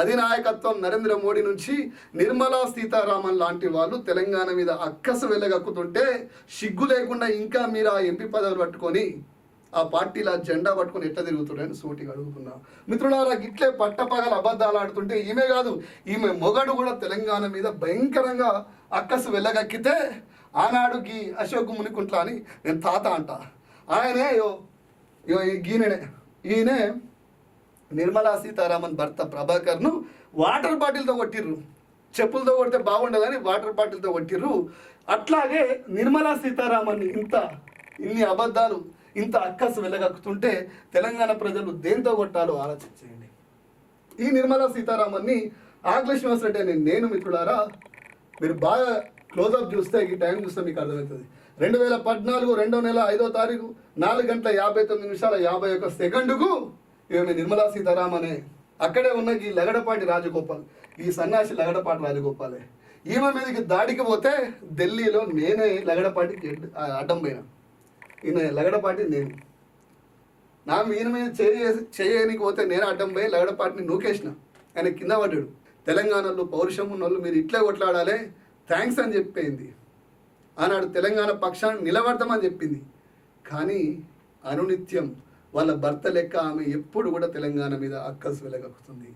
అధినాయకత్వం నరేంద్ర మోడీ నుంచి నిర్మలా సీతారామన్ లాంటి వాళ్ళు తెలంగాణ మీద అక్కసు వెళ్ళగక్కుతుంటే సిగ్గు లేకుండా ఇంకా మీరు ఆ ఎంపీ పదవులు పట్టుకొని ఆ పార్టీల జెండా పట్టుకొని ఎట్లా తిరుగుతున్నారని సూటిగా అడుగుతున్నా. మిత్రులారా గిట్లే పట్టపగల అబద్ధాలు ఆడుతుంటే ఈమె కాదు ఈమె మొగడు కూడా తెలంగాణ మీద భయంకరంగా అక్కసు వెళ్ళగక్కితే ఆనాడు గీ అశోక్ మునికుంట్ల అని నేను తాత అంట. ఆయనే యో యో ఈ గీననే ఈయనే నిర్మలా సీతారామన్ భర్త ప్రభాకర్ను వాటర్ బాటిల్తో కొట్టిర్రు. చెప్పులతో కొడితే బాగుండదని వాటర్ బాటిల్తో కొట్టిర్రు. అట్లాగే నిర్మలా సీతారామన్ ఇంత ఇన్ని అబద్ధాలు ఇంత అక్కసు వెళ్ళగక్కుతుంటే తెలంగాణ ప్రజలు దేంతో కొట్టాలో ఆలోచించేయండి ఈ నిర్మలా సీతారామన్ని ఆకుల శ్రీనివాసరెడ్డి అనే నేను మిత్రులారా మీరు బాగా క్లోజప్ చూస్తే ఈ టైం చూస్తే మీకు అర్థమవుతుంది. రెండు వేల పద్నాలుగు రెండో నెల ఐదో తారీఖు నాలుగు గంటల యాభై తొమ్మిది నిమిషాల యాభై ఒక్క సెకండుకు ఈమె నిర్మలా సీతారామనే? అక్కడే ఉన్న ఈ లగడపాటి రాజగోపాల్ ఈ సన్యాసి లగడపాటి రాజగోపాలే. ఈమె మీదకి దాడికి పోతే ఢిల్లీలో నేనే లగడపాటికి అడ్డం పోయినా. ఈయన లగడపాటి నేను. నా ఈయన మీద చేయ చేయనికి పోతే నేను అడ్డం పోయి లగడపాటిని నూకేసిన. ఆయన కింద పడ్డాడు. తెలంగాణలో పౌరుషం ఉన్న వాళ్ళు మీరు ఇట్లే కొట్లాడాలి థ్యాంక్స్ అని చెప్పింది ఆనాడు తెలంగాణ పక్షాన్ని నిలబడతామని చెప్పింది. కానీ అనునిత్యం వాళ్ళ భర్త లెక్క ఆమె ఎప్పుడు కూడా తెలంగాణ మీద అక్కసు వెలగక్కుతుంది.